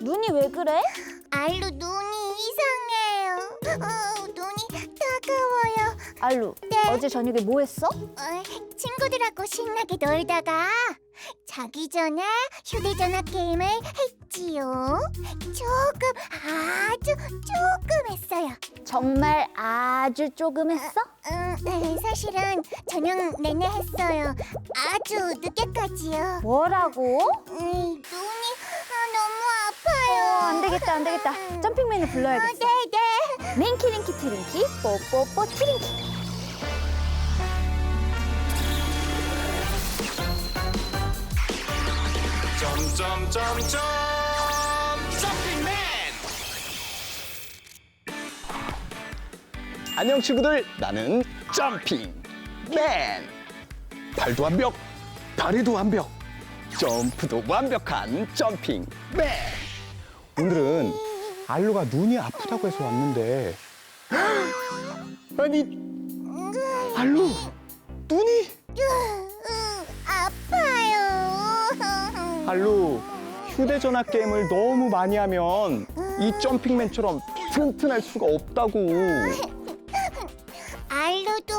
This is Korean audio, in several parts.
눈이 왜 그래? 알루 눈이 이상해요. 어, 눈이 따가워요. 알루, 네. 어제 저녁에 뭐 했어? 어, 친구들하고 신나게 놀다가 자기 전에 휴대전화 게임을 했지요. 조금 아주 조금 했어요. 정말 아주 조금 했어? 음, 네, 사실은 저녁 내내 했어요. 아주 늦게까지요. 뭐라고? 음, 어, 아파요. 안 되겠다, 안 되겠다. 점핑맨을 어, 불러야겠어. 네, 네. 링키링키 트링키, 뽀뽀뽀 트링키. 점점점점 점핑맨 안녕 친구들 나는 점핑맨 발도 완벽 다리도 완벽 점프도 완벽한 점핑맨 오늘은 알루가 눈이 아프다고 해서 왔는데 아니 알루 눈이 으, 아파요. 알루 휴대전화 게임을 너무 많이 하면 이 점핑맨처럼 튼튼할 수가 없다고 알루도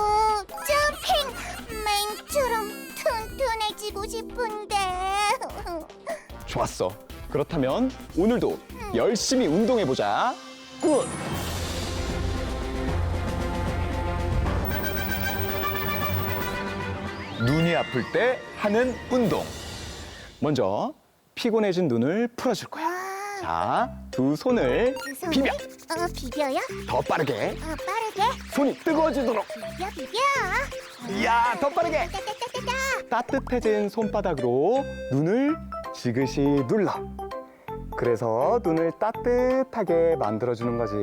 점핑맨처럼 튼튼해지고 싶은데. 좋았어. 그렇다면 오늘도 열심히 운동해보자. 굿! 눈이 아플 때 하는 운동. 먼저 피곤해진 눈을 풀어줄 거야. 자, 두 손을 두 손을? 비벼. 어, 비벼요? 더 빠르게. 어, 빠르게. 손이 뜨거워지도록. 비벼, 비벼. 이야, 더 빠르게. 따따따따따. 따뜻해진 손바닥으로 눈을 지그시 눌러. 그래서 눈을 따뜻하게 만들어주는 거지.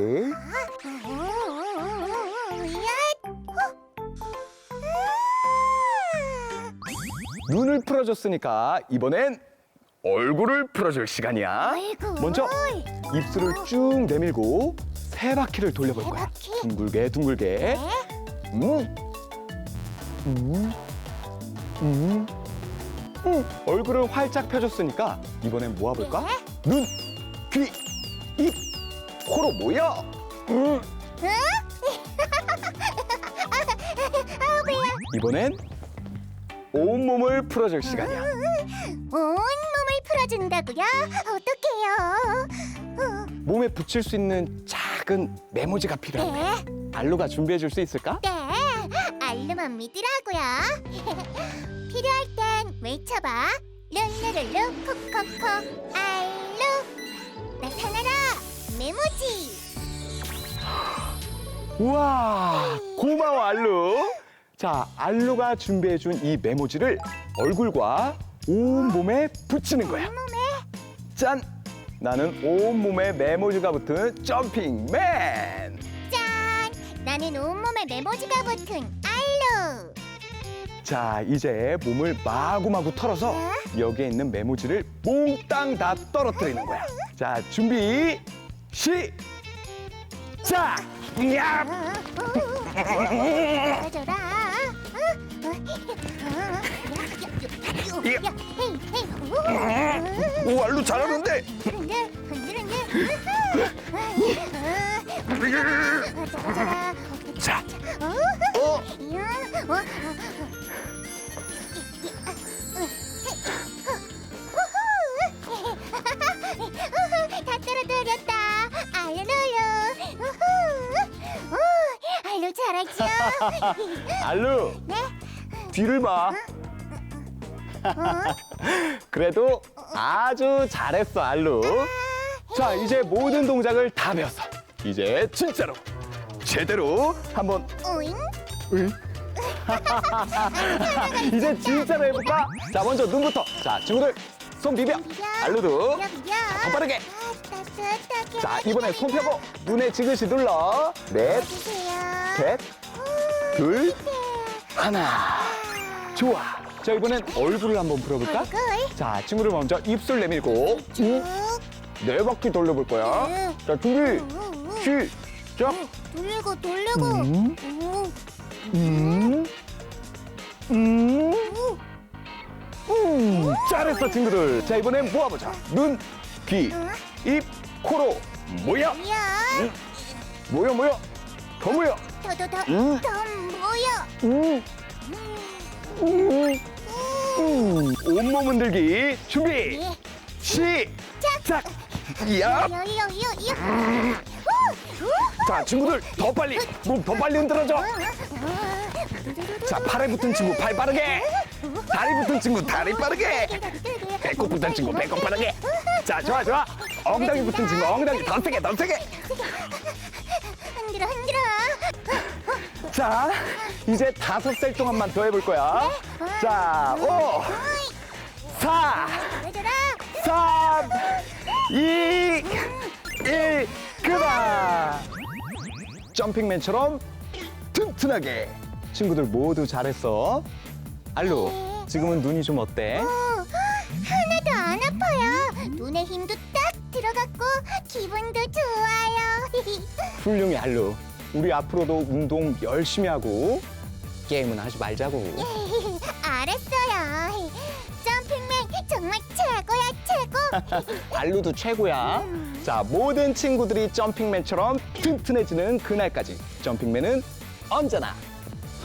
눈을 풀어줬으니까 이번엔 얼굴을 풀어줄 시간이야. 얼굴. 먼저 입술을 쭉 내밀고 세 바퀴를 돌려볼 세 거야. 바퀴? 둥글게 둥글게. 네? 음. 음. 음. 음. 얼굴을 활짝 펴줬으니까 이번엔 모아볼까? 눈, 귀, 입, 코로 모여. 음. 이번엔 온몸을 풀어줄 시간이야. 온몸을 풀어준다고요? 어떡해요? 어, 몸에 붙일 수 있는 작은 메모지가 필요한데 네, 알루가 준비해 줄 수 있을까? 네. 알루만 믿으라고요. 필요할 땐 외쳐봐. 룰루룰루 콕콕콕 알루 나타나라 메모지. 우와 고마워 알루 자 알루가 준비해 준 이 메모지를 얼굴과 온몸에 붙이는 거야 온몸에 짠 나는 온몸에 메모지가 붙은 점핑맨 짠. 나는 온몸에 메모지가 붙은. 자 이제 몸을 마구마구 털어서 여기에 있는 메모지를 몽땅 다 떨어뜨리는 거야 자 준비 시작 야 가져라. 야, 헤이, 헤이. 오 알루 잘하는데 흔들, 흔들, 흔들. 가져라. 자 어? 어. 어? 다 떨어뜨렸다. 알루루. 우후. 오, 알루 잘하죠? 알루 네? 뒤를 봐. 그래도 아주 잘했어, 알루. 자, 이제 모든 동작을 다 배웠어. 이제 진짜로 제대로 한번 오잉? 으이. 이제 진짜로 해볼까? 자, 먼저 눈부터. 자, 친구들 손 비벼. 비벼. 더 빠르게. 아. 자, 이번에 손 펴고 눈에 지그시 눌러. 넷, 주세요. 셋, 둘, 하나. 좋아. 자, 이번엔 얼굴을 한번 풀어볼까? 얼굴. 자, 친구들 먼저 입술 내밀고 쭉. 네 바퀴 돌려볼 거야. 응. 자, 준비, 우, 우. 시작. 돌리고 돌리고. 음, 우, 음, 음, 우. 음. 잘했어 친구들. 자 이번엔 모아보자. 눈, 귀, 입, 코로 모여. 야, 응. 모여 모여. 더 모여. 더더더 음. 더 모여. 음. 음. 음. 온몸 흔들기 준비. 예. 시작. 야. 자 친구들 더 빨리 몸 더 빨리 흔들어줘. 자 팔에 붙은 친구 팔 빠르게. 다리 붙은 친구 다리 빠르게. 배꼽 붙은 친구 배꼽 빠르게. 자 좋아 좋아. 엉덩이 붙은 친구 엉덩이 더 세게 더 세게. 흔들어 흔들어. 자 이제 다섯 살 동안만 더 해볼 거야. 자 오, 사, 얘들아. 삼, 이, 일, 그만. 점핑맨처럼 튼튼하게. 친구들 모두 잘했어. 알루, 지금은 눈이 좀 어때? 어, 하나도 안 아파요. 눈에 힘도 딱 들어갔고 기분도 좋아요. 훌륭해, 알루. 우리 앞으로도 운동 열심히 하고 게임은 하지 말자고. 알았어요. 점핑맨 정말 최고야 최고. 알루도 최고야. 자, 모든 친구들이 점핑맨처럼 튼튼해지는 그날까지 점핑맨은 언제나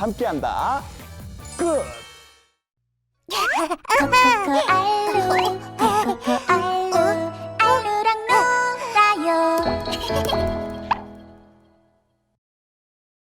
함께한다. 끝.